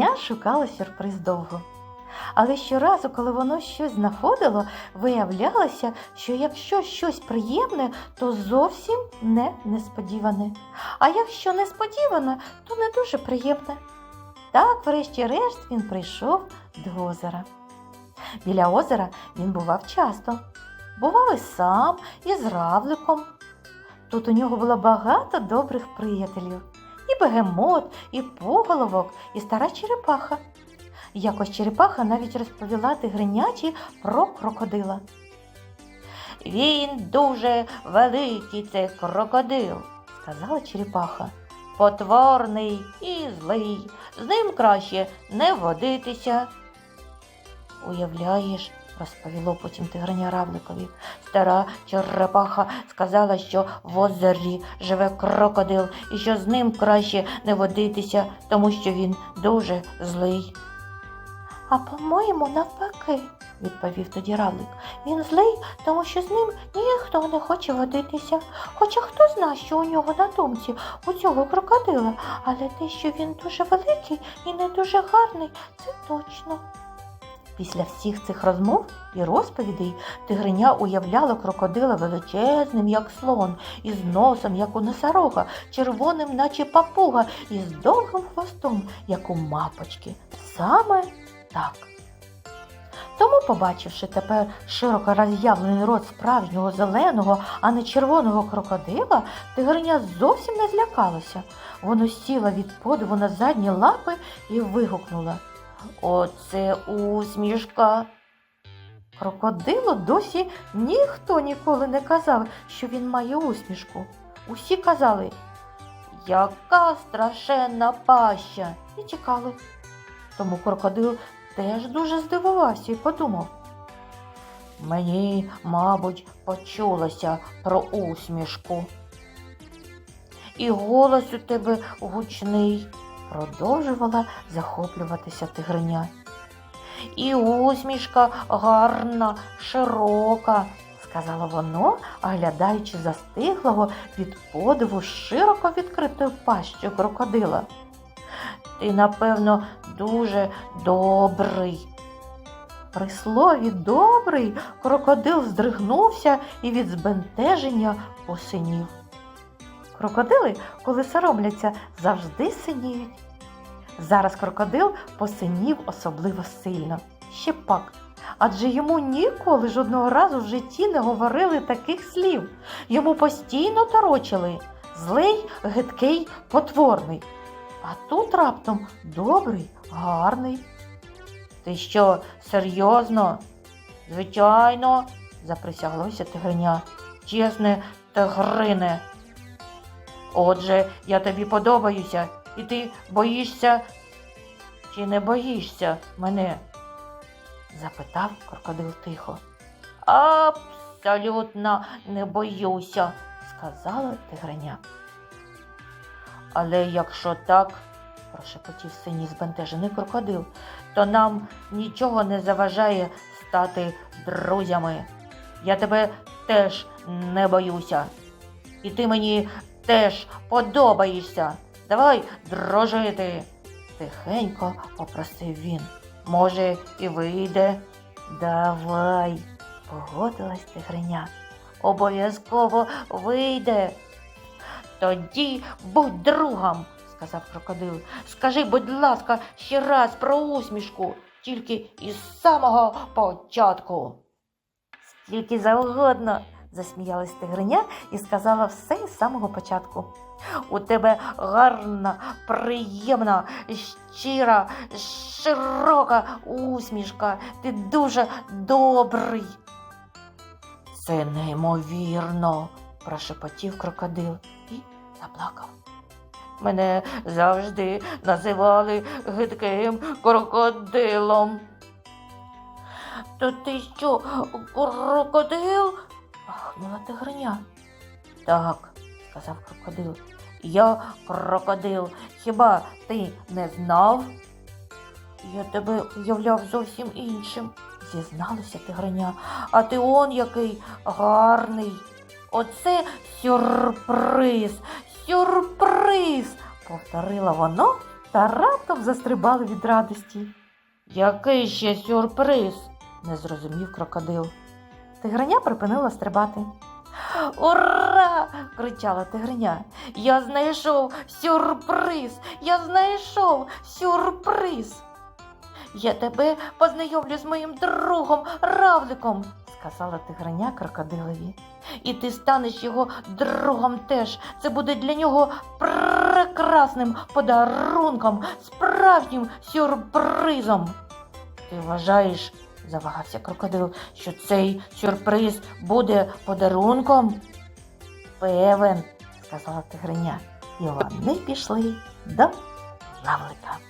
Тигриня шукало сюрприз довго. Але щоразу, коли воно щось знаходило, виявлялося, що якщо щось приємне, то зовсім не несподіване. А якщо несподіване, то не дуже приємне. Так, врешті-решт, він прийшов до озера. Біля озера він бував часто. Бував і сам, і з равликом. Тут у нього було багато добрих приятелів. І бегемот, і поголовок, і стара черепаха. Якось черепаха навіть розповіла тигриняті про крокодила. Він дуже великий цей крокодил, сказала черепаха. Потворний і злий, з ним краще не водитися. Уявляєш, розповіло потім тигриня равликові. Стара черепаха сказала, що в озері живе крокодил і що з ним краще не водитися, тому що він дуже злий. А по-моєму, навпаки, відповів тоді равлик. Він злий, тому що з ним ніхто не хоче водитися. Хоча хто знає, що у нього на думці у цього крокодила, але те, що він дуже великий і не дуже гарний, це точно. Після всіх цих розмов і розповідей тигриня уявляла крокодила величезним, як слон, із носом, як у носорога, червоним, наче папуга, і з довгим хвостом, як у мапочки. Саме так. Тому, побачивши тепер широко роз'явлений рот справжнього зеленого, а не червоного крокодила, тигриня зовсім не злякалася. Воно сіла від подиву на задні лапи і вигукнула. Оце усмішка. Крокодилу досі ніхто ніколи не казав, що він має усмішку. Усі казали, яка страшенна паща, і тікали. Тому крокодил теж дуже здивувався і подумав. Мені, мабуть, почулося про усмішку. І голос у тебе гучний, продовжувала захоплюватися тигриня. І усмішка гарна, широка, сказала воно, оглядаючи застиглого від подиву широко відкритою пащою крокодила. Ти, напевно, дуже добрий. При слові добрий крокодил здригнувся і від збентеження посинів. Крокодили, коли соромляться, завжди синіють. Зараз крокодил посинів особливо сильно. Ще пак. Адже йому ніколи жодного разу в житті не говорили таких слів. Йому постійно торочили злий, гидкий, потворний. А тут раптом добрий, гарний. Ти що, серйозно? Звичайно, заприсяглося тигриня. Чесне тигрине. Отже, я тобі подобаюся, і ти боїшся чи не боїшся мене? запитав крокодил тихо. Абсолютно не боюся, сказала тигриня. Але якщо так, прошепотів синій збентежений крокодил, то нам нічого не заважає стати друзями. Я тебе теж не боюся. І ти мені теж подобаєшся. Давай дружити. Тихенько попросив він. Може, і вийде. Давай, погодилась тигриня. Обов'язково вийде. Тоді будь другом, сказав крокодил. Скажи, будь ласка, ще раз про усмішку, тільки із самого початку. Стільки завгодно, засміялась тигриня і сказала все із самого початку. У тебе гарна, приємна, щира, широка усмішка. Ти дуже добрий. Це неймовірно, прошепотів крокодил і заплакав. Мене завжди називали гидким крокодилом. То ти що, крокодил? Ахнула тигриня. Так, сказав крокодил. Я крокодил. Хіба ти не знав? Я тебе уявляв зовсім іншим, зізналася тигриня. А ти он який гарний. Оце сюрприз, сюрприз, повторила воно та раптом застрибали від радості. Який ще сюрприз? не зрозумів крокодил. Тигриня припинила стрибати. Ура! кричала тигриня. Я знайшов сюрприз! Я знайшов сюрприз! Я тебе познайомлю з моїм другом Равликом, сказала тигриня крокодилові. І ти станеш його другом теж. Це буде для нього прекрасним подарунком, справжнім сюрпризом. Ти вважаєш, завагався крокодил, що цей сюрприз буде подарунком? Певен, сказала тигриня, і вони пішли до Равлика.